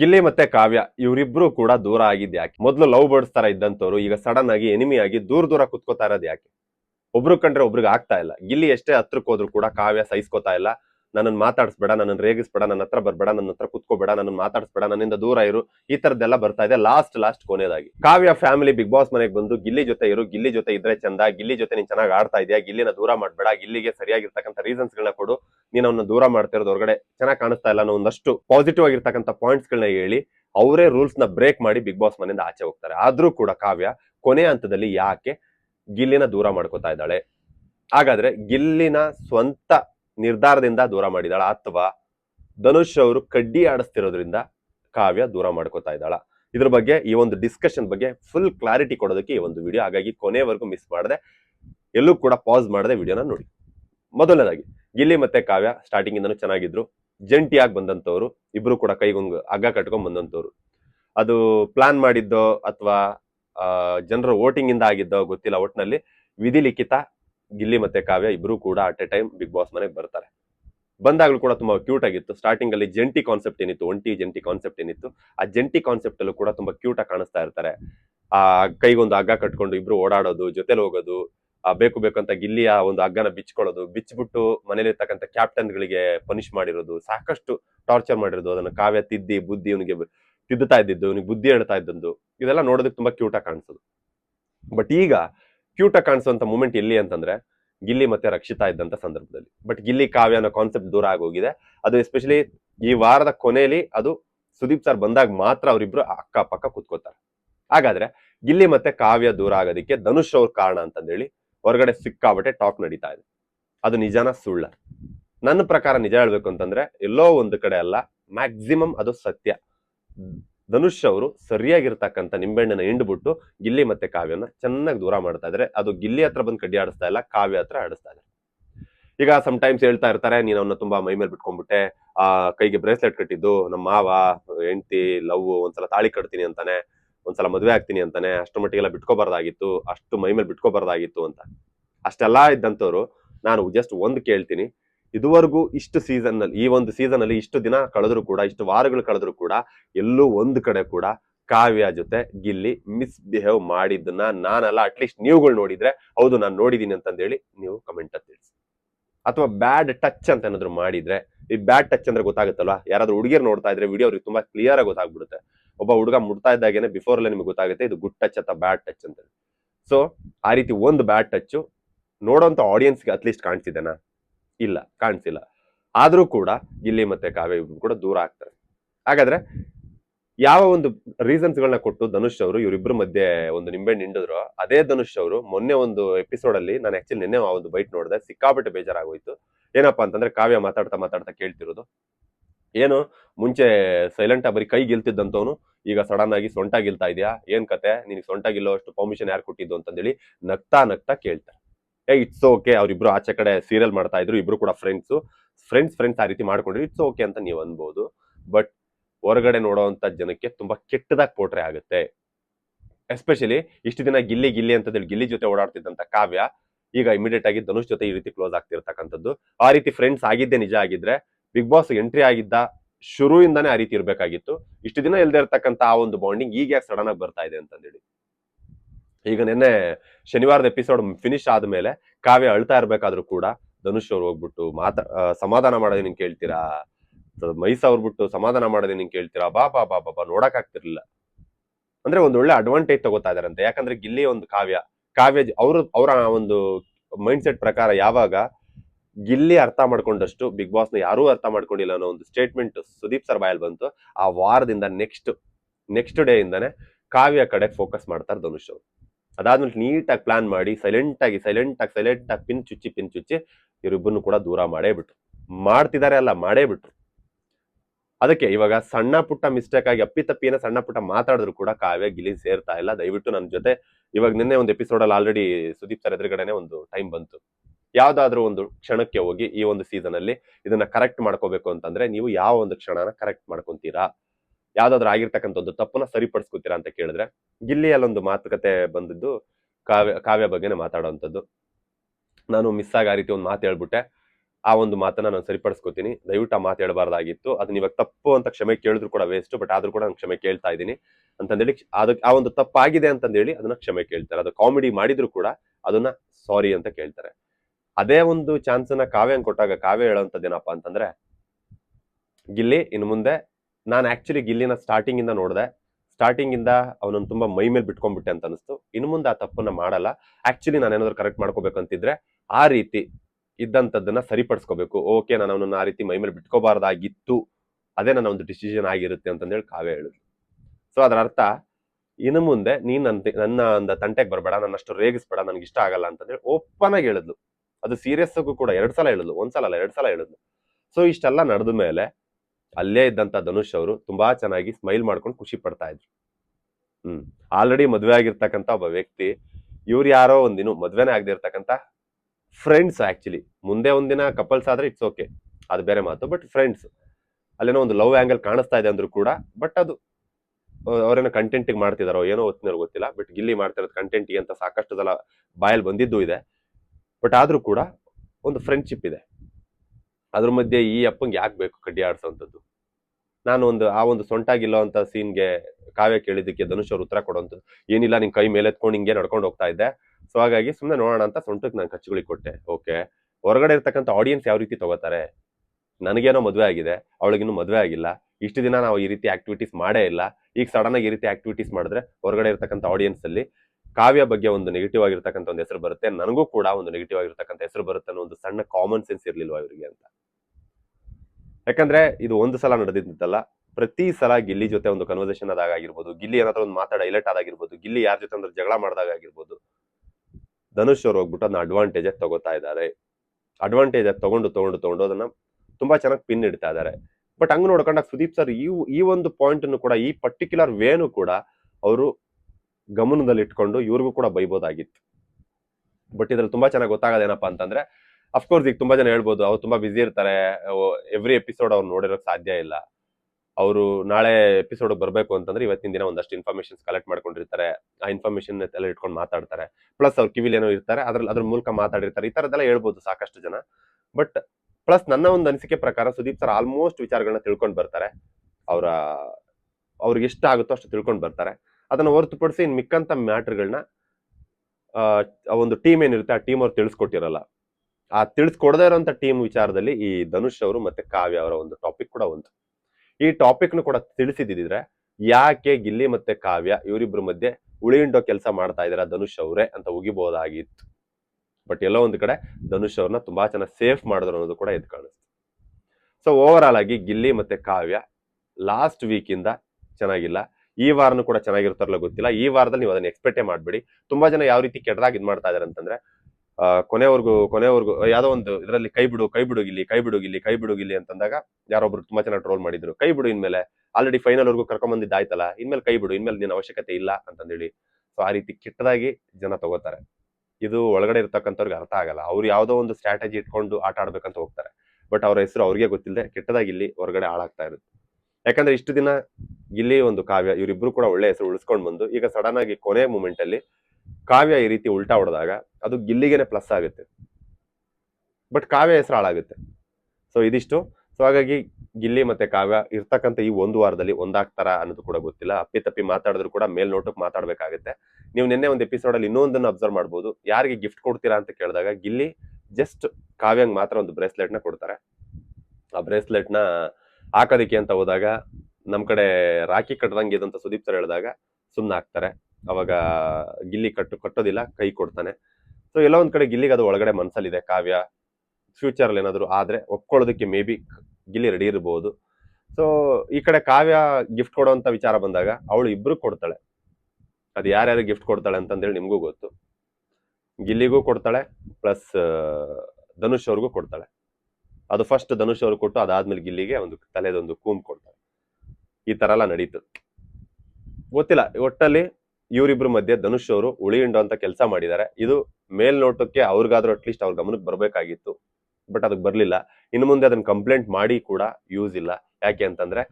ಗಿಲ್ಲಿ ಮತ್ತೆ ಕಾವ್ಯ ಇವರಿಬ್ರು ಕೂಡ ದೂರ ಆಗಿದ್ ಯಾಕೆ? ಮೊದಲು ಲವ್ ಬರ್ಡ್ಸ್ ತರ ಇದ್ದಂತವ್ರು ಈಗ ಸಡನ್ ಆಗಿ ಎನಿಮಿ ಆಗಿ ದೂರ ದೂರ ಕುತ್ಕೋತಾ ಇರೋದು ಯಾಕೆ? ಒಬ್ರು ಕಂಡ್ರೆ ಒಬ್ರಿಗೆ ಆಗ್ತಾ ಇಲ್ಲ. ಗಿಲ್ಲಿ ಎಷ್ಟೇ ಹತ್ರಕ್ಕೆ ಹೋದ್ರು ಕೂಡ ಕಾವ್ಯ ಸಹಿಸ್ಕೋತಾ ಇಲ್ಲ. ನನ್ನನ್ನು ಮಾತಾಡಿಸ್ಬೇಡ ನನ್ನನ್ನು ರೇಗಿಸ್ಬೇಡ ನನ್ನ ಹತ್ರ ಬರಬೇಡ ನನ್ನ ಹತ್ರ ಕುತ್ಕೋಬೇಡ ನನ್ನ ಮಾತಾಡಿಸ್ಬೇಡ, ನನ್ನಿಂದ ದೂರ ಇರು. ಈ ತರದ್ದೆಲ್ಲ ಬರ್ತಾ ಇದೆ ಲಾಸ್ಟ್ ಲಾಸ್ಟ್ ಕೊನೆಯದಾಗಿ ಕಾವ್ಯ ಫ್ಯಾಮಿಲಿ ಬಿಗ್ ಬಾಸ್ ಮನೆಗೆ ಬಂದು ಗಿಲ್ಲಿ ಜೊತೆ ಇರು, ಗಿಲ್ಲಿ ಜೊತೆ ಇದ್ರೆ ಚಂದ, ಗಿಲ್ಲಿ ಜೊತೆ ನೀನು ಚೆನ್ನಾಗಿ ಆಡ್ತಾ ಇದೆಯಾ, ಗಿಲ್ಲಿನ ದೂರ ಮಾಡಬೇಡ, ಗಿಲ್ಲಿಗೆ ಸರಿಯಾಗಿರ್ತಕ್ಕಂಥ ರೀಸನ್ಸ್ ಗಳನ್ನ ಕೊಡು. ನೀನು ಅವನ್ನ ದೂರ ಮಾಡ್ತಿರೋದು ಹೊರಗಡೆ ಚೆನ್ನಾಗಿ ಕಾಣಿಸ್ತಾ ಇಲ್ಲ ಒಂದಷ್ಟು ಪಾಸಿಟಿವ್ ಆಗಿರ್ತಕ್ಕಂತ ಪಾಯಿಂಟ್ಸ್ ಗಳನ್ನ ಹೇಳಿ, ಅವರೇ ರೂಲ್ಸ್ನ ಬ್ರೇಕ್ ಮಾಡಿ ಬಿಗ್ ಬಾಸ್ ಮನೆಯಿಂದ ಆಚೆ ಹೋಗ್ತಾರೆ. ಆದ್ರೂ ಕೂಡ ಕಾವ್ಯ ಕೊನೆ ಹಂತದಲ್ಲಿ ಯಾಕೆ ಗಿಲ್ಲಿನ ದೂರ ಮಾಡ್ಕೋತಾ ಇದ್ದಾಳೆ? ಹಾಗಾದ್ರೆ ಗಿಲ್ಲಿನ ಸ್ವಂತ ನಿರ್ಧಾರದಿಂದ ದೂರ ಮಾಡಿದಾಳ ಅಥವಾ ಧನುಷ್ ಅವರು ಕಡ್ಡಿ ಆಡಿಸ್ತಿರೋದ್ರಿಂದ ಕಾವ್ಯ ದೂರ ಮಾಡ್ಕೋತಾ ಇದ್ದಾಳ. ಇದ್ರ ಬಗ್ಗೆ ಈ ಒಂದು ಡಿಸ್ಕಷನ್ ಬಗ್ಗೆ ಫುಲ್ ಕ್ಲಾರಿಟಿ ಕೊಡೋದಕ್ಕೆ ಈ ಒಂದು ವಿಡಿಯೋ ಹಾಗಾಗಿ ಕೊನೆವರೆಗೂ ಮಿಸ್ ಮಾಡದೆ, ಎಲ್ಲೂ ಕೂಡ ಪಾಸ್ ಮಾಡದೆ ವಿಡಿಯೋನ ನೋಡಿ. ಮೊದಲನೇದಾಗಿ, ಗಿಲ್ಲಿ ಮತ್ತೆ ಕಾವ್ಯ ಸ್ಟಾರ್ಟಿಂಗ್ ಇಂದನೂ ಚೆನ್ನಾಗಿದ್ರು. ಜಂಟಿಯಾಗಿ ಬಂದಂತವ್ರು ಇಬ್ರು ಕೂಡ ಕೈಗೊಂದು ಹಗ್ಗ ಕಟ್ಕೊಂಡ್ ಬಂದಂತವ್ರು ಅದು ಪ್ಲಾನ್ ಮಾಡಿದ್ದೋ ಅಥವಾ ಜನರ ವೋಟಿಂಗ್ ಇಂದ ಆಗಿದ್ದೋ ಗೊತ್ತಿಲ್ಲ, ಒಟ್ನಲ್ಲಿ ವಿಧಿ ಲಿಖಿತ ಗಿಲ್ಲಿ ಮತ್ತೆ ಕಾವ್ಯ ಇಬ್ರು ಕೂಡ at a time Bigg Boss ಮನೆಗೆ ಬರ್ತಾರೆ. ಬಂದಾಗಲೂ ಕೂಡ ತುಂಬಾ ಕ್ಯೂಟ್ ಆಗಿತ್ತು. ಸ್ಟಾರ್ಟಿಂಗ್ ಅಲ್ಲಿ ಜಂಟಿ ಕಾನ್ಸೆಪ್ಟ್ ಏನಿತ್ತು, ಒಂಟಿ ಜಂಟಿ ಕಾನ್ಸೆಪ್ಟ್ ಏನಿತ್ತು, ಆ ಜಂಟಿ ಕಾನ್ಸೆಪ್ಟ್ ಅಲ್ಲೂ ಕೂಡ ತುಂಬಾ ಕ್ಯೂಟ್ ಆಗಿ ಕಾಣಿಸ್ತಾ ಇರ್ತಾರೆ. ಆ ಕೈಗೊಂದು ಹಗ್ಗ ಕಟ್ಕೊಂಡು ಇಬ್ರು ಓಡಾಡೋದು, ಜೊತೆಲಿ ಹೋಗೋದು, ಆ ಬೇಕು ಬೇಕಂತ ಗಿಲ್ಲಿಯ ಒಂದು ಹಗ್ಗನ ಬಿಚ್ಕೊಳ್ಳೋದು ಬಿಚ್ಚಿಬಿಟ್ಟು ಮನೇಲಿರ್ತಕ್ಕಂಥ ಕ್ಯಾಪ್ಟನ್ಗಳಿಗೆ ಪನಿಷ್ ಮಾಡಿರೋದು, ಸಾಕಷ್ಟು ಟಾರ್ಚರ್ ಮಾಡಿರೋದು, ಅದನ್ನ ಕಾವ್ಯ ತಿದ್ದಿ, ಬುದ್ಧಿ ಇವನಿಗೆ ತಿದ್ದುತ್ತಾ ಇದ್ದಿದ್ದು, ಇವನಿಗೆ ಬುದ್ಧಿ ಹೇಳ್ತಾ ಇದ್ದದ್ದು. ಇದೆಲ್ಲ ನೋಡೋದಕ್ಕೆ ತುಂಬಾ ಕ್ಯೂಟ್ ಆಗಿ ಕಾಣಿಸೋದು. ಬಟ್ ಈಗ ಕ್ಯೂಟ್ ಕಾಣಿಸುವಂತ ಮೂಮೆಂಟ್ ಎಲ್ಲಿ ಅಂತಂದ್ರೆ, ಗಿಲ್ಲಿ ಮತ್ತೆ ರಕ್ಷಿತಾ ಇದ್ದಂತ ಸಂದರ್ಭದಲ್ಲಿ. ಬಟ್ ಗಿಲ್ಲಿ ಕಾವ್ಯ ಅನ್ನೋ ಕಾನ್ಸೆಪ್ಟ್ ದೂರ ಆಗೋಗಿದೆ. ಅದು ಎಸ್ಪೆಷಲಿ ಈ ವಾರದ ಕೊನೆಯಲ್ಲಿ ಅದು ಸುದೀಪ್ ಸರ್ ಬಂದಾಗ ಮಾತ್ರ ಅವರಿಬ್ರು ಅಕ್ಕಪಕ್ಕ ಕುತ್ಕೋತಾರೆ. ಹಾಗಾದ್ರೆ ಗಿಲ್ಲಿ ಮತ್ತೆ ಕಾವ್ಯ ದೂರ ಆಗೋದಕ್ಕೆ ಧನುಷ್ ಅವ್ರ ಕಾರಣ ಅಂತಂದೇಳಿ ಹೊರಗಡೆ ಸಿಕ್ಕಾಬಟ್ಟೆ ಟಾಕ್ ನಡೀತಾ ಇದೆ. ಅದು ನಿಜಾನ ಸುಳ್ಳ. ನನ್ನ ಪ್ರಕಾರ ನಿಜ ಹೇಳ್ಬೇಕು ಅಂತಂದ್ರೆ ಎಲ್ಲೋ ಒಂದು ಕಡೆ ಅಲ್ಲ ಮ್ಯಾಕ್ಸಿಮಮ್ ಅದು ಸತ್ಯ. ಧನುಷ್ ಅವರು ಸರಿಯಾಗಿರ್ತಕ್ಕಂಥ ನಿಂಬೆಹಣ್ಣನ್ನ ಹಿಂಡ್ಬಿಟ್ಟು ಗಿಲ್ಲಿ ಮತ್ತೆ ಕಾವ್ಯನ ಚೆನ್ನಾಗಿ ದೂರ ಮಾಡ್ತಾ ಇದ್ರೆ. ಅದು ಗಿಲ್ಲಿ ಹತ್ರ ಬಂದು ಕಡ್ಡಿ ಆಡಿಸ್ತಾ ಇಲ್ಲ, ಕಾವ್ಯ ಹತ್ರ ಆಡಿಸ್ತಾ ಇದ್ದಾರೆ ಈಗ ಸಮ್ ಟೈಮ್ಸ್ ಹೇಳ್ತಾ ಇರ್ತಾರೆ, ನೀನು ಅವನ್ನ ತುಂಬಾ ಮೈ ಮೇಲೆ ಬಿಟ್ಕೊಂಡ್ಬಿಟ್ಟೆ, ಆ, ಕೈಗೆ ಬ್ರೇಸ್ಲೆಟ್ ಕಟ್ಟಿದ್ದು ನಮ್ಮ ಮಾವ, ಹೆಂಡತಿ ಲವ್ ಒಂದ್ಸಲ ತಾಳಿ ಕಟ್ತೀನಿ ಅಂತಾನೆ, ಒಂದ್ಸಲ ಮದುವೆ ಆಗ್ತೀನಿ ಅಂತಾನೆ, ಅಷ್ಟು ಮಟ್ಟಿಗೆಲ್ಲ ಬಿಟ್ಕೋಬಾರ್ದಾಗಿತ್ತು, ಅಷ್ಟು ಮೈ ಮೇಲೆ ಬಿಟ್ಕೋಬಾರ್ದಾಗಿತ್ತು ಅಂತ. ಅಷ್ಟೆಲ್ಲ ಇದ್ದಂಥವ್ರು, ನಾನು ಜಸ್ಟ್ ಒಂದು ಕೇಳ್ತೀನಿ ಇದುವರೆಗೂ ಇಷ್ಟು ಸೀಸನ್ನಲ್ಲಿ, ಈ ಒಂದು ಸೀಸನ್ ಅಲ್ಲಿ ಇಷ್ಟು ದಿನ ಕಳೆದ್ರು ಕೂಡ, ಇಷ್ಟು ವಾರಗಳು ಕಳೆದ್ರು ಕೂಡ, ಎಲ್ಲೂ ಒಂದು ಕಡೆ ಕೂಡ ಕಾವ್ಯ ಜೊತೆ ಗಿಲ್ಲಿ ಮಿಸ್ಬಿಹೇವ್ ಮಾಡಿದ್ದನ್ನ ನಾನಲ್ಲ ಅಟ್ಲೀಸ್ಟ್ ನೀವುಗಳು ನೋಡಿದ್ರೆ, ಹೌದು ನಾನು ನೋಡಿದೀನಿ ಅಂತಂದೇಳಿ ನೀವು ಕಮೆಂಟ್ ತಿಳಿಸಿ. ಅಥವಾ ಬ್ಯಾಡ್ ಟಚ್ ಅಂತ ಏನಾದ್ರು ಮಾಡಿದ್ರೆ, ಈ ಬ್ಯಾಡ್ ಟಚ್ ಅಂದ್ರೆ ಗೊತ್ತಾಗುತ್ತಲ್ವಾ? ಯಾರಾದ್ರೂ ಹುಡುಗಿಯರು ನೋಡ್ತಾ ಇದ್ರೆ ವಿಡಿಯೋ ಅವ್ರಿಗೆ ತುಂಬಾ ಕ್ಲಿಯರ್ ಆಗಿ ಗೊತ್ತಾಗ್ಬಿಡುತ್ತೆ. ಒಬ್ಬ ಹುಡುಗ ಮುಡ್ತಾ ಇದ್ದಾಗೇನೆ ಬಿಫೋರ್ ಅಲ್ಲೇ ನಿಮ್ಗೆ ಗೊತ್ತಾಗುತ್ತೆ, ಇದು ಗುಡ್ ಟಚ್ ಅಥವಾ ಬ್ಯಾಡ್ ಟಚ್ ಅಂತ ಸೊ ಆ ರೀತಿ ಒಂದು ಬ್ಯಾಡ್ ಟಚ್ ನೋಡೋಂತ ಆಡಿಯನ್ಸ್ಗೆ ಅಟ್ಲೀಸ್ಟ್ ಕಾಣಿಸಿದೆನಾ? ಇಲ್ಲ, ಕಾಣಿಸಿಲ್ಲ. ಆದ್ರೂ ಕೂಡ ಗಿಲ್ಲಿ ಮತ್ತೆ ಕಾವ್ಯ ಇಬ್ರು ಕೂಡ ದೂರ ಆಗ್ತಾರೆ. ಹಾಗಾದ್ರೆ ಯಾವ ಒಂದು ರೀಸನ್ಸ್ ಗಳನ್ನ ಕೊಟ್ಟು ಧನುಷ್ ಅವರು ಇವರಿಬ್ಬರ ಮಧ್ಯೆ ಒಂದು ನಿಂಬೆಹಣ್ಣು ಹಿಂಡಿದ್ರು ಅದೇ ಧನುಷ್ ಅವರು ಮೊನ್ನೆ ಒಂದು ಎಪಿಸೋಡ್ ಅಲ್ಲಿ, ನಾನು ಆಕ್ಚುಲಿ ನಿನ್ನೆ ಆ ಒಂದು ಬೈಟ್ ನೋಡಿದೆ, ಸಿಕ್ಕಾಪಟ್ಟೆ ಬೇಜಾರಾಗೋಯ್ತು. ಏನಪ್ಪಾ ಅಂತಂದ್ರೆ ಕಾವ್ಯ ಮಾತಾಡ್ತಾ ಮಾತಾಡ್ತಾ ಕೇಳ್ತಿರೋದು. ಏನು, ಮುಂಚೆ ಸೈಲೆಂಟ್ ಬರೀ ಕೈ ಗೆಲ್ತಿದ್ದಂತವನು ಈಗ ಸಡನ್ ಆಗಿ ಸೊಂಟ ಗೆಲ್ತಾ ಇದೆಯಾ? ಏನ್ ಕತೆ? ನಿನಗೆ ಸೊಂಟ ಗೆಲ್ಲೋ ಅಷ್ಟು ಪರ್ಮಿಷನ್ ಯಾರು ಕೊಟ್ಟಿದ್ದು ಅಂತಂದೇಳಿ ನಗ್ತಾ ನಗ್ತಾ ಕೇಳ್ತಾರೆ. ಏ ಇಟ್ಸ್ ಓಕೆ ಅವರಿಬ್ರು ಆಚೆ ಕಡೆ ಸೀರಿಯಲ್ ಮಾಡ್ತಾ ಇದ್ರು, ಇಬ್ರು ಕೂಡ ಫ್ರೆಂಡ್ಸು ಫ್ರೆಂಡ್ಸ್ ಫ್ರೆಂಡ್ಸ್ ಆ ರೀತಿ ಮಾಡ್ಕೊಂಡ್ರಿ ಇಟ್ಸ್ ಓಕೆ ಅಂತ ನೀವು ಅನ್ಬೋದು. ಬಟ್ ಹೊರಗಡೆ ನೋಡೋವಂಥ ಜನಕ್ಕೆ ತುಂಬಾ ಕೆಟ್ಟದಾಗಿ ಪೋಟ್ರೆ ಆಗುತ್ತೆ. ಎಸ್ಪೆಷಲಿ ಇಷ್ಟು ದಿನ ಗಿಲ್ಲಿ ಗಿಲ್ಲಿ ಅಂತ ಹೇಳಿ ಗಿಲ್ಲಿ ಜೊತೆ ಓಡಾಡ್ತಿದ್ದಂತ ಕಾವ್ಯ, ಈಗ ಇಮಿಡಿಯೇಟ್ ಆಗಿ ಧನುಷ್ ಜೊತೆ ಈ ರೀತಿ ಕ್ಲೋಸ್ ಆಗ್ತಿರ್ತಕ್ಕಂಥದ್ದು. ಆ ರೀತಿ ಫ್ರೆಂಡ್ಸ್ ಆಗಿದ್ದೆ ನಿಜ ಆಗಿದ್ರೆ ಬಿಗ್ ಬಾಸ್ ಎಂಟ್ರಿ ಆಗಿದ್ದ ಶುರುವಿಂದಾನೇ ಆ ರೀತಿ ಇರಬೇಕಾಗಿತ್ತು. ಇಷ್ಟು ದಿನ ಇಲ್ಲದೆ ಇರ್ತಕ್ಕಂತ ಆ ಒಂದು ಬಾಂಡಿಂಗ್ ಈಗ ಸಡನ್ ಆಗಿ ಬರ್ತಾ ಇದೆ ಅಂತಂದೇಳಿ. ಈಗ ನಿನ್ನೆ ಶನಿವಾರದ ಎಪಿಸೋಡ್ ಫಿನಿಶ್ ಆದ್ಮೇಲೆ ಕಾವ್ಯ ಅಳ್ತಾ ಇರ್ಬೇಕಾದ್ರೂ ಕೂಡ ಧನುಷ್ ಅವ್ರು ಹೋಗ್ಬಿಟ್ಟು ಮಾತಾ ಸಮಾಧಾನ ಮಾಡೋದೇ ನಿಂಗೆ ಕೇಳ್ತೀರಾ? ಮೈಸ್ ಅವ್ರು ಬಿಟ್ಟು ಸಮಾಧಾನ ಮಾಡೋದೇ ನಿಂಗೆ ಕೇಳ್ತೀರಾ? ಬಾ ಬಾ ಬಾ ಬಾ ಬಾ, ನೋಡಕ್ ಆಗ್ತಿರ್ಲಿಲ್ಲ. ಅಂದ್ರೆ ಒಂದ್ ಒಳ್ಳೆ ಅಡ್ವಾಂಟೇಜ್ ತಗೋತಾ ಇದಾರಂತೆ. ಯಾಕಂದ್ರೆ ಗಿಲ್ಲಿ ಒಂದು ಕಾವ್ಯ ಕಾವ್ಯ ಅವ್ರ, ಅವರ ಒಂದು ಮೈಂಡ್ ಸೆಟ್ ಪ್ರಕಾರ ಯಾವಾಗ ಗಿಲ್ಲಿ ಅರ್ಥ ಮಾಡ್ಕೊಂಡಷ್ಟು ಬಿಗ್ ಬಾಸ್ನ ಯಾರೂ ಅರ್ಥ ಮಾಡ್ಕೊಂಡಿಲ್ಲ ಅನ್ನೋ ಒಂದು ಸ್ಟೇಟ್ಮೆಂಟ್ ಸುದೀಪ್ ಸರ್ ಬಾಯಲ್ಲಿ ಬಂತು. ಆ ವಾರದಿಂದ ನೆಕ್ಸ್ಟ್ ನೆಕ್ಸ್ಟ್ ಡೇ ಇಂದಾನೆ ಕಾವ್ಯ ಕಡೆ ಫೋಕಸ್ ಮಾಡ್ತಾರೆ ಧನುಷ್ ಅವರು. ಅದಾದ್ಮೇಲೆ ನೀಟಾಗಿ ಪ್ಲಾನ್ ಮಾಡಿ ಸೈಲೆಂಟ್ ಆಗಿ ಸೈಲೆಂಟ್ ಆಗಿ ಸೈಲೆಂಟ್ ಆಗಿ ಪಿನ್ ಚುಚ್ಚಿ ಪಿನ್ ಚುಚ್ಚಿ ಇವರಿಬ್ಬರನ್ನು ಕೂಡ ದೂರ ಮಾಡೇ ಬಿಟ್ರು ಮಾಡ್ತಿದ್ದಾರೆ ಅಲ್ಲ ಮಾಡೇ ಬಿಟ್ರು ಅದಕ್ಕೆ ಇವಾಗ ಸಣ್ಣ ಪುಟ್ಟ ಮಿಸ್ಟೇಕ್ ಆಗಿ ಅಪ್ಪಿತಪ್ಪಿನ ಸಣ್ಣ ಪುಟ್ಟ ಮಾತಾಡಿದ್ರು ಕೂಡ ಕಾವ್ಯ ಗಿಲಿ ಸೇರ್ತಾ ಇಲ್ಲ. ದಯವಿಟ್ಟು ನನ್ನ ಜೊತೆ, ಇವಾಗ ನಿನ್ನೆ ಒಂದು ಎಪಿಸೋಡ್ ಅಲ್ಲಿ ಆಲ್ರೆಡಿ ಸುದೀಪ್ ಸರ್ ಎದುರುಗಡೆನೆ ಒಂದು ಟೈಮ್ ಬಂತು. ಯಾವ್ದಾದ್ರು ಒಂದು ಕ್ಷಣಕ್ಕೆ ಹೋಗಿ ಈ ಒಂದು ಸೀಸನ್ ಅಲ್ಲಿ ಇದನ್ನ ಕರೆಕ್ಟ್ ಮಾಡ್ಕೋಬೇಕು ಅಂತಂದ್ರೆ ನೀವು ಯಾವ ಒಂದು ಕ್ಷಣನ ಕರೆಕ್ಟ್ ಮಾಡ್ಕೊಂತೀರಾ? ಯಾವ್ದಾದ್ರು ಆಗಿರ್ತಕ್ಕಂಥ ಒಂದು ತಪ್ಪನ್ನ ಸರಿಪಡಿಸ್ಕೊತೀರಾ ಅಂತ ಕೇಳಿದ್ರೆ ಗಿಲ್ಲಿ ಅಲ್ಲೊಂದು ಮಾತುಕತೆ ಬಂದಿದ್ದು ಕಾವ್ಯ ಕಾವ್ಯ ಬಗ್ಗೆನೇ ಮಾತಾಡೋವಂಥದ್ದು ನಾನು ಮಿಸ್ ಆಗಿ ಆ ರೀತಿ ಒಂದು ಮಾತು ಹೇಳ್ಬಿಟ್ಟೆ. ಆ ಒಂದು ಮಾತನ್ನ ನಾನು ಸರಿಪಡಿಸ್ಕೊತೀನಿ. ದಯವಿಟ್ಟು ಆ ಮಾತು ಹೇಳಬಾರ್ದಾಗಿತ್ತು. ಅದನ್ನ ಇವಾಗ ತಪ್ಪು ಅಂತ ಕ್ಷಮೆ ಕೇಳಿದ್ರು ಕೂಡ ವೇಸ್ಟ್ ಬಟ್ ಆದ್ರೂ ಕೂಡ ನಾನು ಕ್ಷಮೆ ಕೇಳ್ತಾ ಇದ್ದೀನಿ. ಅಂತಂದೇಳಿ ಅದಕ್ಕೆ ಆ ಒಂದು ತಪ್ಪಾಗಿದೆ ಅಂತಂದೇಳಿ ಅದನ್ನ ಕ್ಷಮೆ ಕೇಳ್ತಾರೆ. ಅದು ಕಾಮಿಡಿ ಮಾಡಿದ್ರು ಕೂಡ ಅದನ್ನ ಸಾರಿ ಅಂತ ಕೇಳ್ತಾರೆ. ಅದೇ ಒಂದು ಚಾನ್ಸ್ನ ಕಾವ್ಯ ಕೊಟ್ಟಾಗ ಕಾವ್ಯ ಹೇಳೋಂಥದ್ದೇನಪ್ಪ ಅಂತಂದ್ರೆ, ಗಿಲ್ಲಿ ಇನ್ನು ಮುಂದೆ ನಾನು ಆಕ್ಚುಲಿ ಗಿಲ್ಲಿನ ಸ್ಟಾರ್ಟಿಂಗ್ ಇಂದ ನೋಡಿದೆ. ಸ್ಟಾರ್ಟಿಂಗ್ ಇಂದ ಅವನನ್ನು ತುಂಬಾ ಮೈ ಮೇಲೆ ಬಿಟ್ಕೊಂಡ್ಬಿಟ್ಟೆ ಅಂತ ಅನಿಸ್ತು ಇನ್ನು ಮುಂದೆ ಆ ತಪ್ಪನ್ನ ಮಾಡಲ್ಲ. ಆಕ್ಚುಲಿ ನಾನು ಏನಾದ್ರು ಕರೆಕ್ಟ್ ಮಾಡ್ಕೋಬೇಕಂತಿದ್ರೆ ಆ ರೀತಿ ಇದ್ದಂಥದ್ದನ್ನ ಸರಿಪಡಿಸ್ಕೋಬೇಕು. ಓಕೆ ನಾನು ಅವನನ್ನು ಆ ರೀತಿ ಮೈ ಮೇಲೆ ಬಿಟ್ಕೋಬಾರ್ದಾಗಿತ್ತು. ಅದೇ ನನ್ನ ಒಂದು ಡಿಸಿಷನ್ ಆಗಿರುತ್ತೆ ಅಂತಂದೇಳಿ ಕಾವೇ ಹೇಳಿದ್ಲು. ಸೊ ಅದರ ಅರ್ಥ, ಇನ್ನು ಮುಂದೆ ನೀನು ನನ್ನ ನನ್ನ ಒಂದು ತಂಟೆಗೆ ಬರಬೇಡ, ನನ್ನಷ್ಟು ರೇಗಿಸ್ಬೇಡ, ನನಗೆ ಇಷ್ಟ ಆಗಲ್ಲ ಅಂತಂದೇಳಿ ಓಪನ್ ಆಗಿ ಹೇಳಿದ್ಲು. ಅದು ಸೀರಿಯಸ್ ಕೂಡ ಎರಡು ಸಲ ಹೇಳಿದ್ಲು, ಒಂದ್ಸಲ ಅಲ್ಲ, ಎರಡು ಸಲ ಹೇಳಿದ್ಲು. ಸೊ ಇಷ್ಟೆಲ್ಲ ನಡೆದ ಮೇಲೆ ಅಲ್ಲೇ ಇದ್ದಂತ ಧನುಷ್ ಅವರು ತುಂಬಾ ಚೆನ್ನಾಗಿ ಸ್ಮೈಲ್ ಮಾಡ್ಕೊಂಡು ಖುಷಿ ಪಡ್ತಾ ಇದ್ರು. ಹ್ಮ್. ಆಲ್ರೆಡಿ ಮದುವೆ ಆಗಿರ್ತಕ್ಕಂತ ಒಬ್ಬ ವ್ಯಕ್ತಿ, ಇವ್ರು ಯಾರೋ ಒಂದಿನ ಮದ್ವೆನೇ ಆಗದೆ ಇರ್ತಕ್ಕಂತ ಫ್ರೆಂಡ್ಸ್ ಆಕ್ಚುಲಿ ಮುಂದೆ ಒಂದಿನ ಕಪಲ್ಸ್ ಆದ್ರೆ ಇಟ್ಸ್ ಓಕೆ ಅದು ಬೇರೆ ಮಾತು ಬಟ್ ಫ್ರೆಂಡ್ಸ್ ಅಲ್ಲೇನೋ ಒಂದು ಲವ್ ಆಂಗಲ್ ಕಾಣಿಸ್ತಾ ಇದೆ ಅಂದ್ರೂ ಕೂಡ ಬಟ್ ಅದು ಅವರೇನೋ ಅವ್ರೇನೋ ಕಂಟೆಂಟ್ ಮಾಡ್ತಿದಾರೋ, ಏನೋ ಹೊತ್ತಿನವ್ರು ಗೊತ್ತಿಲ್ಲ ಬಟ್ ಗಿಲ್ಲಿ ಮಾಡ್ತಿರೋದು ಕಂಟೆಂಟ್ ಅಂತ ಸಾಕಷ್ಟು ಸಲ ಬಾಯಲ್ಲಿ ಬಂದಿದ್ದು ಇದೆ. ಬಟ್ ಆದ್ರೂ ಕೂಡ ಒಂದು ಫ್ರೆಂಡ್ಶಿಪ್ ಇದೆ. ಅದ್ರ ಮಧ್ಯೆ ಈ ಅಪ್ಪಂಗೆ ಯಾಕೆ ಬೇಕು ಕಡ್ಡಿ ಆಡ್ಸೋಂಥದ್ದು? ನಾನು ಒಂದು, ಆ ಒಂದು ಸೊಂಟಾಗಿಲ್ಲೋ ಅಂತ ಸೀನ್ಗೆ ಕಾವ್ಯ ಕೇಳಿದ್ದಕ್ಕೆ ಧನುಷ್ ಅವ್ರು ಉತ್ತರ ಕೊಡುವಂಥದ್ದು ಏನಿಲ್ಲ, ನಿನ್ ಕೈ ಮೇಲೆ ಎತ್ಕೊಂಡು ಹಿಂಗೆ ನಡ್ಕೊಂಡು ಹೋಗ್ತಾ ಇದ್ದೆ. ಸೊ ಹಾಗಾಗಿ ಸುಮ್ಮನೆ ನೋಡೋಣ ಅಂತ ಸೊಂಟಕ್ಕೆ ನಾನು ಖರ್ಚುಗಳಿಗೆ ಕೊಟ್ಟೆ. ಓಕೆ ಹೊರಗಡೆ ಇರ್ತಕ್ಕಂಥ ಆಡಿಯನ್ಸ್ ಯಾವ ರೀತಿ ತಗೋತಾರೆ? ನನಗೇನೋ ಮದುವೆ ಆಗಿದೆ. ಅವಳಿಗಿನ್ನೂ ಮದುವೆ ಆಗಿಲ್ಲ. ಇಷ್ಟು ದಿನ ನಾವು ಈ ರೀತಿ ಆಕ್ಟಿವಿಟೀಸ್ ಮಾಡೇ ಇಲ್ಲ. ಈಗ ಸಡನ್ ಆಗಿ ಈ ರೀತಿ ಆಕ್ಟಿವಿಟೀಸ್ ಮಾಡಿದ್ರೆ ಹೊರಗಡೆ ಇರ್ತಕ್ಕಂಥ ಆಡಿಯನ್ಸ್ ಅಲ್ಲಿ ಕಾವ್ಯ ಬಗ್ಗೆ ಒಂದು ನೆಗೆಟಿವ್ ಆಗಿರ್ತಕ್ಕಂಥ ಒಂದು ಹೆಸರು ಬರುತ್ತೆ. ನನಗೂ ಕೂಡ ಒಂದು ನೆಗೆಟಿವ್ ಆಗಿರ್ತಕ್ಕಂಥ ಹೆಸರು ಬರುತ್ತೆ ಅನ್ನೋ ಒಂದು ಸಣ್ಣ ಕಾಮನ್ ಸೆನ್ಸ್ ಇರ್ಲಿಲ್ವಾ ಇವರಿಗೆ ಅಂತ. ಯಾಕಂದ್ರೆ ಇದು ಒಂದು ಸಲ ನಡೆದಿದ್ದಲ್ಲ, ಪ್ರತಿ ಸಲ ಗಿಲ್ಲಿ ಜೊತೆ ಒಂದು ಕನ್ವರ್ಸೇಷನ್ ಆದಾಗ ಆಗಿರ್ಬೋದು ಗಿಲ್ಲಿ ಏನಾದ್ರೂ ಒಂದು ಮಾತಾಡ ಹೈಲೈಟ್ ಆದಾಗಿರ್ಬೋದು, ಗಿಲ್ಲಿ ಯಾರ ಜೊತೆ ಅಂದ್ರೆ ಜಗಳ ಮಾಡಿದಾಗ ಆಗಿರ್ಬೋದು ಧನುಷ್ ಅವ್ರು ಹೋಗ್ಬಿಟ್ಟು ಅದನ್ನ ಅಡ್ವಾಂಟೇಜ್ ಆಗಿ ತಗೋತಾ ಇದ್ದಾರೆ. ಅಡ್ವಾಂಟೇಜ್ ಆಗಿ ತಗೊಂಡು ತಗೊಂಡು ತಗೊಂಡು ಅದನ್ನ ತುಂಬಾ ಚೆನ್ನಾಗಿ ಪಿನ್ ಇಡ್ತಾ ಇದ್ದಾರೆ. ಬಟ್ ಹಂಗ ನೋಡ್ಕೊಂಡಾಗ ಸುದೀಪ್ ಸರ್ ಈ ಈ ಒಂದು ಪಾಯಿಂಟ್ ಅನ್ನು ಕೂಡ, ಈ ಪರ್ಟಿಕ್ಯುಲರ್ ವೇನು ಕೂಡ ಅವರು ಗಮನದಲ್ಲಿ ಇಟ್ಕೊಂಡು ಇವ್ರಿಗೂ ಕೂಡ ಬೈಬೋದಾಗಿತ್ತು. ಬಟ್ ಇದ್ರಲ್ಲಿ ತುಂಬಾ ಚೆನ್ನಾಗಿ ಗೊತ್ತಾಗೋದೇನಪ್ಪ ಅಂತಂದ್ರೆ ಅಫ್ಕೋರ್ಸ್ ಈಗ ತುಂಬಾ ಜನ ಹೇಳ್ಬೋದು, ಅವ್ರು ತುಂಬಾ ಬಿಸಿ ಇರ್ತಾರೆ ಎವ್ರಿ ಎಪಿಸೋಡ್ ಅವ್ರು ನೋಡಿರೋಕೆ ಸಾಧ್ಯ ಇಲ್ಲ. ಅವರು ನಾಳೆ ಎಪಿಸೋಡ್ ಬರಬೇಕು ಅಂತಂದ್ರೆ ಇವತ್ತಿನ ದಿನ ಒಂದಷ್ಟು ಇನ್ಫಾರ್ಮೇಶನ್ ಕಲೆಕ್ಟ್ ಮಾಡ್ಕೊಂಡಿರ್ತಾರೆ, ಆ ಇನ್ಫಾರ್ಮೇಶನ್ ಎಲ್ಲ ಇಟ್ಕೊಂಡು ಮಾತಾಡ್ತಾರೆ. ಪ್ಲಸ್ ಅವ್ರು ಕಿವಿಲಿ ಏನೋ ಇರ್ತಾರೆ, ಅದ್ರಲ್ಲಿ, ಅದ್ರ ಮೂಲಕ ಮಾತಾಡಿರ್ತಾರೆ, ಈ ತರದೆಲ್ಲ ಹೇಳ್ಬೋದು ಸಾಕಷ್ಟು ಜನ. ಬಟ್ ಪ್ಲಸ್ ನನ್ನ ಒಂದು ಅನಿಸಿಕೆ ಪ್ರಕಾರ ಸುದೀಪ್ ಸರ್ ಆಲ್ಮೋಸ್ಟ್ ವಿಚಾರಗಳನ್ನ ತಿಳ್ಕೊಂಡು ಬರ್ತಾರೆ. ಅವರ, ಅವ್ರಿಗೆ ಎಷ್ಟು ಆಗುತ್ತೋ ಅಷ್ಟು ತಿಳ್ಕೊಂಡು ಬರ್ತಾರೆ. ಅದನ್ನ ಹೊರತುಪಡಿಸಿ ಇನ್ ಮಿಕ್ಕಂಥ ಮ್ಯಾಟ್ರ್ಗಳನ್ನ, ಆ ಒಂದು ಟೀಮ್ ಏನಿರುತ್ತೆ ಆ ಟೀಮ್ ಅವ್ರು ತಿಳಿಸ್ಕೊಟ್ಟಿರಲ್ಲ. ಆ ತಿಳಿಸ್ಕೊಡದೇ ಇರೋಂಥ ಟೀಮ್ ವಿಚಾರದಲ್ಲಿ ಈ ಧನುಷ್ ಅವರು ಮತ್ತೆ ಕಾವ್ಯ ಅವರ ಒಂದು ಟಾಪಿಕ್ ಕೂಡ ಒಂದು ಈ ಟಾಪಿಕ್ನು ಕೂಡ ತಿಳಿಸಿದಿದ್ರೆ ಯಾಕೆ ಗಿಲ್ಲಿ ಮತ್ತೆ ಕಾವ್ಯ ಇವರಿಬ್ಬರ ಮಧ್ಯೆ ಉಳಿಯಿಂಡೋ ಕೆಲಸ ಮಾಡ್ತಾ ಇದಾರೆ ಧನುಷ್ ಅವರೇ ಅಂತ ಉಗಿಬಹುದಾಗಿತ್ತು ಬಟ್ ಎಲ್ಲೋ ಒಂದು ಕಡೆ ಧನುಷ್ ಅವ್ರನ್ನ ತುಂಬಾ ಚೆನ್ನಾಗಿ ಸೇಫ್ ಮಾಡಿದ್ರು ಅನ್ನೋದು ಕೂಡ ಎದ್ದು ಕಾಣಿಸ್ತು. ಸೊ ಓವರ್ ಆಲ್ ಆಗಿ ಗಿಲ್ಲಿ ಮತ್ತೆ ಕಾವ್ಯ ಲಾಸ್ಟ್ ವೀಕ್ ಇಂದ ಚೆನ್ನಾಗಿಲ್ಲ. ಈ ವಾರನೂ ಕೂಡ ಚೆನ್ನಾಗಿರ್ತಾರಲ್ಲ ಗೊತ್ತಿಲ್ಲ. ಈ ವಾರದಲ್ಲಿ ನೀವು ಅದನ್ನ ಎಕ್ಸ್ಪೆಕ್ಟೇ ಮಾಡಬೇಡಿ. ತುಂಬಾ ಜನ ಯಾವ ರೀತಿ ಕೆಟ್ಟದಾಗಿ ಇದು ಮಾಡ್ತಾ ಇದಾರೆ ಅಂತಂದ್ರೆ ಕೊನೆವರೆಗೂ ಕೊನೆವರೆಗೂ, ಯಾವುದೋ ಒಂದು ಇದರಲ್ಲಿ ಕೈ ಬಿಡು, ಕೈ ಬಿಡುಗಿಲ್ಲಿ ಕೈ ಬಿಡುಗಿಲ್ಲಿ, ಕೈ ಬಿಡು ಗಿಲ್ಲಿ ಅಂತಂದಾಗ ಯಾರೊಬ್ರು ತುಂಬಾ ಚೆನ್ನಾಗಿ ಟ್ರೋಲ್ ಮಾಡಿದ್ರು. ಕೈ ಬಿಡು ಇನ್ಮೇಲೆ. ಆಲ್ರೆಡಿ ಫೈನಲ್ ವರ್ಗು ಕರ್ಕೊಂಡ್ ಬಂದಿದ್ದು ಆಯ್ತಲ್ಲ. ಇನ್ಮೇಲೆ ಕೈ ಬಿಡು, ಇನ್ಮೇಲೆ ನಿನ್ನ ಅವಶ್ಯಕತೆ ಇಲ್ಲ ಅಂತಂದೇಳಿ. ಸೊ ಆ ರೀತಿ ಕೆಟ್ಟದಾಗಿ ಜನ ತಗೋತಾರೆ. ಇದು ಒಳಗಡೆ ಇರ್ತಕ್ಕಂಥವ್ರಿಗೆ ಅರ್ಥ ಆಗಲ್ಲ. ಅವ್ರು ಯಾವುದೋ ಒಂದು ಸ್ಟ್ರಾಟಜಿ ಇಟ್ಕೊಂಡು ಆಟ ಆಡ್ಬೇಕಂತ ಹೋಗ್ತಾರೆ. ಬಟ್ ಅವ್ರ ಹೆಸರು ಅವ್ರಿಗೆ ಗೊತ್ತಿಲ್ಲದೆ ಕೆಟ್ಟದಾಗಿ ಇಲ್ಲಿ ಹೊರಗಡೆ ಹಾಳಾಗ್ತಾ ಇರುತ್ತೆ. ಯಾಕಂದ್ರೆ ಇಷ್ಟು ದಿನ ಇಲ್ಲಿ ಒಂದು ಕಾವ್ಯ, ಇವರಿಬ್ರು ಕೂಡ ಒಳ್ಳೆ ಹೆಸರು ಉಳಿಸ್ಕೊಂಡು ಬಂದು ಈಗ ಸಡನ್ ಆಗಿ ಕೊನೆ ಮೂಮೆಂಟ್ ಅಲ್ಲಿ ಕಾವ್ಯ ಈ ರೀತಿ ಉಲ್ಟಾ ಹೊಡೆದಾಗ ಅದು ಗಿಲ್ಲಿಗೆನೆ ಪ್ಲಸ್ ಆಗುತ್ತೆ. ಬಟ್ ಕಾವ್ಯ ಹೆಸರು ಹಾಳಾಗುತ್ತೆ. ಸೊ ಇದಿಷ್ಟು. ಸೊ ಹಾಗಾಗಿ ಗಿಲ್ಲಿ ಮತ್ತೆ ಕಾವ್ಯ ಇರ್ತಕ್ಕಂಥ ಈ ಒಂದು ವಾರದಲ್ಲಿ ಒಂದಾಗ್ತಾರ ಅನ್ನೋದು ಕೂಡ ಗೊತ್ತಿಲ್ಲ. ಅಪ್ಪಿ ತಪ್ಪಿ ಮಾತಾಡಿದ್ರು ಕೂಡ ಮೇಲ್ ನೋಟಕ್ಕೆ ಮಾತಾಡ್ಬೇಕಾಗುತ್ತೆ. ನೀವು ನಿನ್ನೆ ಒಂದು ಎಪಿಸೋಡ್ ಅಲ್ಲಿ ಇನ್ನೊಂದನ್ನು ಅಬ್ಸರ್ವ್ ಮಾಡ್ಬೋದು. ಯಾರಿಗೆ ಗಿಫ್ಟ್ ಕೊಡ್ತೀರಾ ಅಂತ ಕೇಳಿದಾಗ ಗಿಲ್ಲಿ ಜಸ್ಟ್ ಕಾವ್ಯಂಗ್ ಮಾತ್ರ ಒಂದು ಬ್ರೇಸ್ಲೆಟ್ನ ಕೊಡ್ತಾರೆ. ಆ ಬ್ರೇಸ್ಲೆಟ್ನ ಹಾಕೋದಕ್ಕೆ ಅಂತ ಹೋದಾಗ ನಮ್ಮ ಕಡೆ ರಾಖಿ ಕಟ್ಟದಂಗೆ ಇದಂತ ಸುದೀಪ್ ಸರ್ ಹೇಳಿದಾಗ ಸುಮ್ಮನೆ ಹಾಕ್ತಾರೆ. ಅವಾಗ ಗಿಲ್ಲಿ ಕಟ್ಟು ಕಟ್ಟೋದಿಲ್ಲ, ಕೈ ಕೊಡ್ತಾನೆ. ಸೊ ಎಲ್ಲ ಒಂದು ಕಡೆ ಗಿಲ್ಲಿಗೆ ಅದು ಒಳಗಡೆ ಮನ್ಸಲ್ಲಿದೆ, ಕಾವ್ಯ. ಫ್ಯೂಚರ್ ಅಲ್ಲಿ ಆದರೆ ಒಪ್ಕೊಳ್ಳೋದಕ್ಕೆ ಮೇ ಬಿ ಗಿಲ್ಲಿ ರೆಡಿ ಇರಬಹುದು ಸೊ ಈ ಕಡೆ ಕಾವ್ಯ ಗಿಫ್ಟ್ ಕೊಡುವಂತ ವಿಚಾರ ಬಂದಾಗ ಅವಳು ಇಬ್ರು ಕೊಡ್ತಾಳೆ. ಅದು ಯಾರ್ಯಾರು ಗಿಫ್ಟ್ ಕೊಡ್ತಾಳೆ ಅಂತಂದೇಳಿ ನಿಮಗೂ ಗೊತ್ತು. ಗಿಲ್ಲಿಗೂ ಕೊಡ್ತಾಳೆ ಪ್ಲಸ್ ಧನುಷ್ ಅವ್ರಿಗೂ ಕೊಡ್ತಾಳೆ. ಅದು ಫಸ್ಟ್ ಧನುಷ್ ಅವ್ರು ಕೊಟ್ಟು ಅದಾದ್ಮೇಲೆ ಗಿಲ್ಲಿಗೆ ಒಂದು ತಲೆದೊಂದು ಕೂಮ್ ಕೊಡ್ತಾಳೆ. ಈ ಥರ ಎಲ್ಲ ನಡೀತು. ಗೊತ್ತಿಲ್ಲ, ಒಟ್ಟಲ್ಲಿ ಇವರಿಬ್ರ ಮಧ್ಯೆ ಧನುಷ್ ಅವರು ಉಳಿಯಿಂಡು ಅಂತ ಕೆಲಸ ಮಾಡಿದ್ದಾರೆ ಇದು ಮೇಲ್ನೋಟಕ್ಕೆ ಅವ್ರಿಗಾದ್ರೂ ಅಟ್ಲೀಸ್ಟ್ ಅವ್ರ ಗಮನಕ್ಕೆ ಬರಬೇಕಾಗಿತ್ತು. ಬಟ್ ಅದಕ್ಕೆ ಬರಲಿಲ್ಲ. ಇನ್ನು ಮುಂದೆ ಅದನ್ನ ಕಂಪ್ಲೇಂಟ್ ಮಾಡಿ ಕೂಡ ಯೂಸ್ ಇಲ್ಲ. ಯಾಕೆ ಅಂತಂದ್ರೆ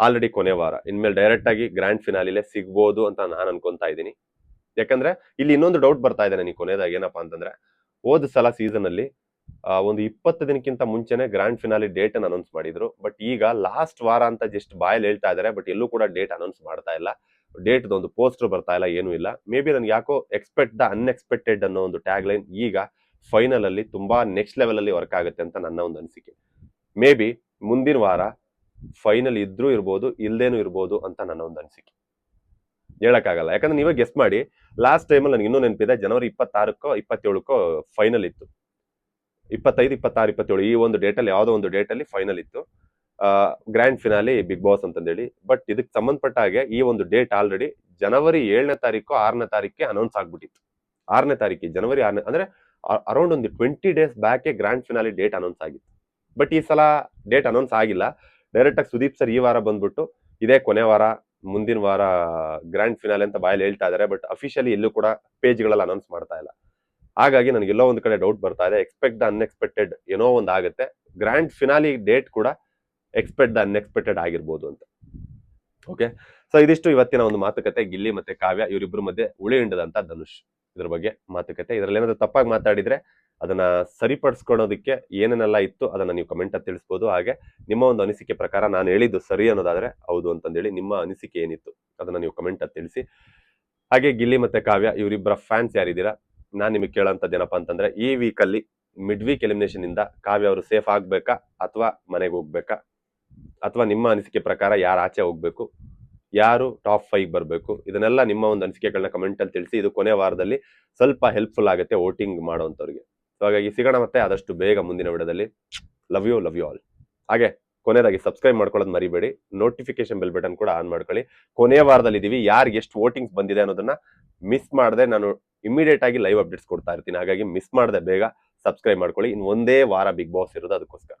ಆಲ್ರೆಡಿ ಕೊನೆ ವಾರ. ಇನ್ಮೇಲೆ ಡೈರೆಕ್ಟ್ ಆಗಿ ಗ್ರ್ಯಾಂಡ್ ಫಿನಾಲಿಲೇ ಸಿಗ್ಬೋದು ಅಂತ ನಾನು ಅನ್ಕೊಂತಾ ಇದ್ದೀನಿ. ಯಾಕಂದ್ರೆ ಇಲ್ಲಿ ಇನ್ನೊಂದು ಡೌಟ್ ಬರ್ತಾ ಇದೆ ನನಗೆ ಕೊನೆಯದಾಗಿ. ಏನಪ್ಪಾ ಅಂತಂದ್ರೆ ಹೋದ ಸಲ ಸೀಸನ್ ಅಲ್ಲಿ ಒಂದು ಇಪ್ಪತ್ತು ದಿನಕ್ಕಿಂತ ಮುಂಚೆನೆ ಗ್ರ್ಯಾಂಡ್ ಫಿನಾಲಿ ಡೇಟ್ ಅನ್ನು ಅನೌನ್ಸ್ ಮಾಡಿದ್ರು. ಬಟ್ ಈಗ ಲಾಸ್ಟ್ ವಾರ ಅಂತ ಜಸ್ಟ್ ಬಾಯಲ್ಲಿ ಹೇಳ್ತಾ ಇದ್ದಾರೆ ಬಟ್ ಎಲ್ಲೂ ಕೂಡ ಡೇಟ್ ಅನೌನ್ಸ್ ಮಾಡ್ತಾ ಇಲ್ಲ. ಡೇಟ್ ಒಂದು ಪೋಸ್ಟರ್ ಬರ್ತಾ ಇಲ್ಲ, ಏನೂ ಇಲ್ಲ. ಮೇ ಬಿ ನನಗೆ ಯಾಕೋ ಎಕ್ಸ್ಪೆಕ್ಟ್ ದ ಅನ್ಎಕ್ಸ್ಪೆಕ್ಟೆಡ್ ಅನ್ನೋ ಒಂದು ಟ್ಯಾಗ್ ಲೈನ್ ಈಗ ಫೈನಲ್ ಅಲ್ಲಿ ತುಂಬಾ ನೆಕ್ಸ್ಟ್ ಲೆವೆಲ್ ಅಲ್ಲಿ ವರ್ಕ್ ಆಗುತ್ತೆ ಅಂತ ನನ್ನ ಒಂದು ಅನಿಸಿಕೆ. ಮೇ ಬಿ ಮುಂದಿನ ವಾರ ಫೈನಲ್ ಇದ್ರೂ ಇರ್ಬೋದು, ಇಲ್ದೇನೂ ಇರ್ಬೋದು ಅಂತ ನನ್ನ ಒಂದು ಅನಿಸಿಕೆ. ಹೇಳಕ್ಕಾಗಲ್ಲ. ಯಾಕಂದ್ರೆ ನೀವೇ ಗೆಸ್ ಮಾಡಿ ಲಾಸ್ಟ್ ಟೈಮಲ್ಲಿ ನನಗೆ ಇನ್ನೂ ನೆನಪಿದೆ, ಜನವರಿ ಇಪ್ಪತ್ತಾರಕ್ಕೋ, ಇಪ್ಪತ್ತೇಳಕ್ಕೋ ಫೈನಲ್ ಇತ್ತು. ಇಪ್ಪತ್ತೈದು, ಇಪ್ಪತ್ತಾರು, ಇಪ್ಪತ್ತೇಳು ಈ ಒಂದು ಡೇಟಲ್ಲಿ ಯಾವುದೋ ಒಂದು ಡೇಟಲ್ಲಿ ಫೈನಲ್ ಇತ್ತು. ಗ್ರ್ಯಾಂಡ್ ಫಿನಾಲಿ ಬಿಗ್ ಬಾಸ್ ಅಂತಂದೇಳಿ. ಬಟ್ ಇದಕ್ಕೆ ಸಂಬಂಧಪಟ್ಟ ಹಾಗೆ ಈ ಒಂದು ಡೇಟ್ ಆಲ್ರೆಡಿ ಜನವರಿ ಏಳನೇ ತಾರೀಕು ಆರನೇ ತಾರೀಕಿಗೆ ಅನೌನ್ಸ್ ಆಗ್ಬಿಟ್ಟಿತ್ತು. ಆರನೇ ತಾರೀಕಿಗೆ ಜನವರಿ ಆರನೇ, ಅಂದ್ರೆ ಅರೌಂಡ್ ಒಂದು ಟ್ವೆಂಟಿ ಡೇಸ್ ಬ್ಯಾಕೆ ಗ್ರ್ಯಾಂಡ್ ಫಿನಾಲಿ ಡೇಟ್ ಅನೌನ್ಸ್ ಆಗಿತ್ತು. ಬಟ್ ಈ ಸಲ ಡೇಟ್ ಅನೌನ್ಸ್ ಆಗಿಲ್ಲ. ಡೈರೆಕ್ಟ್ ಆಗಿ ಸುದೀಪ್ ಸರ್ ಈ ವಾರ ಬಂದ್ಬಿಟ್ಟು, ಇದೇ ಕೊನೆ ವಾರ, ಮುಂದಿನ ವಾರ ಗ್ರ್ಯಾಂಡ್ ಫಿನಾಲಿ ಅಂತ ಬಾಯಲ್ಲಿ ಹೇಳ್ತಾ ಇದ್ದಾರೆ ಬಟ್ ಅಫಿಷಿಯಲಿ ಎಲ್ಲೂ ಕೂಡ ಪೇಜ್ಗಳಲ್ಲಿ ಅನೌನ್ಸ್ ಮಾಡ್ತಾ ಇಲ್ಲ. ಹಾಗಾಗಿ ನನಗೆ ಎಲ್ಲೋ ಒಂದು ಕಡೆ ಡೌಟ್ ಬರ್ತಾ ಇದೆ. ಎಕ್ಸ್ಪೆಕ್ಟ್ ದ ಅನ್ಎಕ್ಸ್ಪೆಕ್ಟೆಡ್ ಏನೋ ಒಂದು ಆಗುತ್ತೆ. ಗ್ರ್ಯಾಂಡ್ ಫಿನಾಲಿ ಡೇಟ್ ಕೂಡ ಎಕ್ಸ್ಪೆಕ್ಟ್ ದ ಅನ್ಎಕ್ಸ್ಪೆಕ್ಟೆಡ್ ಆಗಿರ್ಬೋದು ಅಂತ. ಓಕೆ ಸೊ ಇದಿಷ್ಟು ಇವತ್ತಿನ ಒಂದು ಮಾತುಕತೆ. ಗಿಲ್ಲಿ ಮತ್ತೆ ಕಾವ್ಯ ಇವರಿಬ್ಬರ ಮಧ್ಯೆ ಉಳಿ ಹಿಂಡದಂತ ಧನುಷ್. ಇದ್ರ ಬಗ್ಗೆ ಮಾತುಕತೆ. ಇದರಲ್ಲಿ ಏನಾದ್ರು ತಪ್ಪಾಗಿ ಮಾತಾಡಿದ್ರೆ ಅದನ್ನ ಸರಿಪಡಿಸ್ಕೊಳೋದಕ್ಕೆ ಏನೇನೆಲ್ಲ ಇತ್ತು ಅದನ್ನ ನೀವು ಕಮೆಂಟ್ ಅಲ್ಲಿ ತಿಳಿಸ್ಬೋದು. ಹಾಗೆ ನಿಮ್ಮ ಒಂದು ಅನಿಸಿಕೆ ಪ್ರಕಾರ ನಾನು ಹೇಳಿದ್ದು ಸರಿ ಅನ್ನೋದಾದ್ರೆ ಹೌದು ಅಂತಂದೇಳಿ ನಿಮ್ಮ ಅನಿಸಿಕೆ ಏನಿತ್ತು ಅದನ್ನ ನೀವು ಕಮೆಂಟ್ ಅಲ್ಲಿ ತಿಳಿಸಿ. ಹಾಗೆ ಗಿಲ್ಲಿ ಮತ್ತೆ ಕಾವ್ಯ ಇವರಿಬ್ಬರ ಫ್ಯಾನ್ಸ್ ಯಾರಿದ್ದೀರಾ? ನಾನು ನಿಮಗೆ ಕೇಳೋಂಥದ್ದು ಏನಪ್ಪ ಅಂತಂದ್ರೆ ಈ ವೀಕಲ್ಲಿ ಮಿಡ್ ವೀಕ್ ಎಲಿಮಿನೇಷನ್ ಇಂದ ಕಾವ್ಯ ಅವರು ಸೇಫ್ ಆಗ್ಬೇಕಾ ಅಥವಾ ಮನೆಗೆ ಹೋಗ್ಬೇಕಾ? ಅಥವಾ ನಿಮ್ಮ ಅನಿಸಿಕೆ ಪ್ರಕಾರ ಯಾರು ಆಚೆ ಹೋಗ್ಬೇಕು? ಯಾರು ಟಾಪ್ ಫೈವ್ ಬರಬೇಕು? ಇದನ್ನೆಲ್ಲ ನಿಮ್ಮ ಒಂದು ಅನಿಸಿಕೆಗಳನ್ನ ಕಮೆಂಟ್ ಅಲ್ಲಿ ತಿಳಿಸಿ, ಇದು ಕೊನೆ ವಾರದಲ್ಲಿ ಸ್ವಲ್ಪ ಹೆಲ್ಪ್ಫುಲ್ ಆಗುತ್ತೆ ವೋಟಿಂಗ್ ಮಾಡುವಂಥವ್ರಿಗೆ. ಸೊ ಹಾಗಾಗಿ ಸಿಗೋಣ ಮತ್ತೆ ಆದಷ್ಟು ಬೇಗ ಮುಂದಿನ ವಿಡಿಯೋದಲ್ಲಿ. Love you love you all ಹಾಗೆ ಕೊನೆಯದಾಗಿ ಸಬ್ಸ್ಕ್ರೈಬ್ ಮಾಡ್ಕೊಳ್ಳೋದು ಮರಿಬೇಡಿ. ನೋಟಿಫಿಕೇಶನ್ ಬೆಲ್ ಬಟನ್ ಕೂಡ ಆನ್ ಮಾಡ್ಕೊಳ್ಳಿ. ಕೊನೆಯ ವಾರದಲ್ಲಿ ಇದೀವಿ. ಯಾರಿಗೆ ಎಷ್ಟು ವೋಟಿಂಗ್ಸ್ ಬಂದಿದೆ ಅನ್ನೋದನ್ನ ಮಿಸ್ ಮಾಡದೆ ನಾನು ಇಮಿಡಿಯೇಟ್ ಆಗಿ ಲೈವ್ ಅಪ್ಡೇಟ್ಸ್ ಕೊಡ್ತಾ ಇರ್ತೀನಿ. ಹಾಗಾಗಿ ಮಿಸ್ ಮಾಡದೆ ಬೇಗ ಸಬ್ಸ್ಕ್ರೈಬ್ ಮಾಡ್ಕೊಳ್ಳಿ. ಇನ್ನು ಒಂದೇ ವಾರ ಬಿಗ್ ಬಾಸ್ ಇರೋದು ಅದಕ್ಕೋಸ್ಕರ.